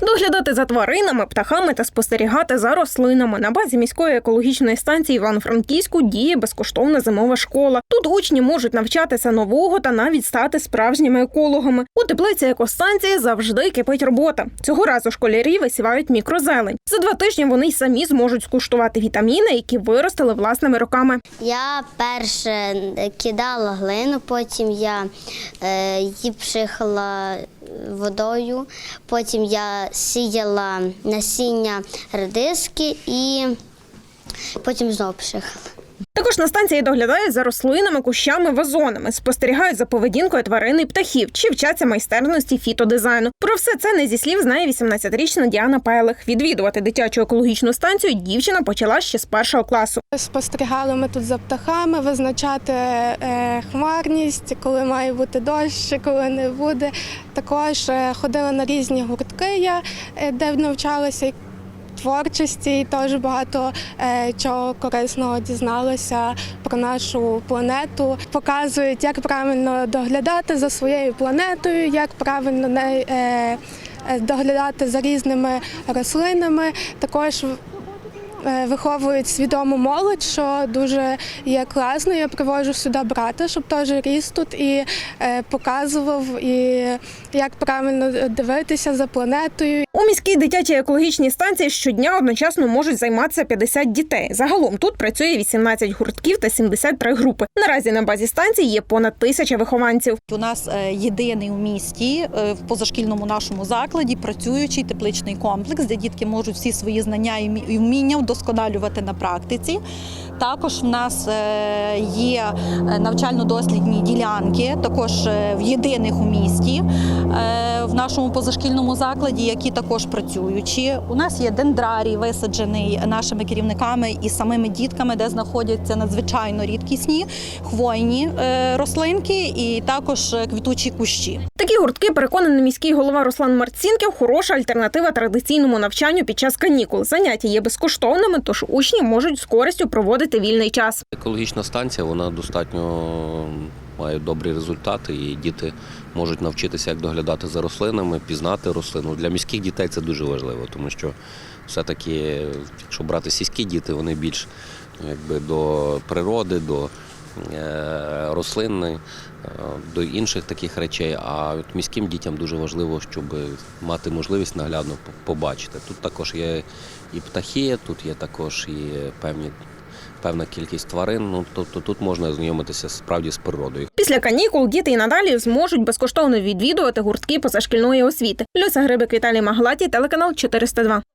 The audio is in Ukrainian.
Доглядати за тваринами, птахами та спостерігати за рослинами на базі міської екологічної станції Івано-Франківську діє безкоштовна зимова школа. Тут учні можуть навчатися нового та навіть стати справжніми екологами. У теплиці екостанції завжди кипить робота. Цього разу школярі висівають мікрозелень. За два тижні вони й самі зможуть скуштувати вітаміни, які виростили власними руками. Я перше кидала глину, потім я е, її пшихала водою, потім я сіяла насіння редиски і потім знову пшихала. Також на станції доглядають за рослинами, кущами, вазонами, спостерігають за поведінкою тварин і птахів, чи вчаться майстерності фітодизайну. Про все це не зі слів знає 18-річна Діана Пелих. Відвідувати дитячу екологічну станцію дівчина почала ще з першого класу. Спостерігали ми тут за птахами, визначати е, хмарність, коли має бути дощ, коли не буде. Також е, ходили на різні гуртки, я, е, де навчалася творчості, і теж багато е, чого корисного дізналася про нашу планету. Показують, як правильно доглядати за своєю планетою, як правильно не, доглядати за різними рослинами. Також виховують свідому молодь, що дуже є класно. Я привожу сюди брата, щоб теж ріс тут і е, показував, і як правильно дивитися за планетою. У міській дитячій екологічній станції щодня одночасно можуть займатися 50 дітей. Загалом тут працює 18 гуртків та 73 групи. Наразі на базі станції є понад тисяча вихованців. У нас е, єдиний у місті е, в позашкільному нашому закладі працюючий тепличний комплекс, де дітки можуть всі свої знання і вміння вдосконалювати на практиці. Також в нас е, є навчально-дослідні ділянки, також в єдиних у місті в нашому позашкільному закладі, які також працюючі. У нас є дендрарій, висаджений нашими керівниками і самими дітками, де знаходяться надзвичайно рідкісні хвойні е, рослинки і також е, квітучі кущі. Такі гуртки, переконаний міський голова Руслан Марцінків, хороша альтернатива традиційному навчанню під час канікул. Заняття є безкоштовними, тож учні можуть з користю проводити вільний час. Екологічна станція вона достатньо має добрі результати, і діти можуть навчитися, як доглядати за рослинами, пізнати рослину. Для міських дітей це дуже важливо, тому що все-таки, якщо брати сільські діти, вони більш якби, до природи, до е, рослини, е, до інших таких речей. А от міським дітям дуже важливо, щоб мати можливість наглядно побачити. Тут також є і птахи, тут є також і певні певна кількість тварин. Ну тобто тут можна знайомитися справді з природою. Після канікул діти і надалі зможуть безкоштовно відвідувати гуртки позашкільної освіти. Люся Грибик, Віталій Маглаті, телеканал 402.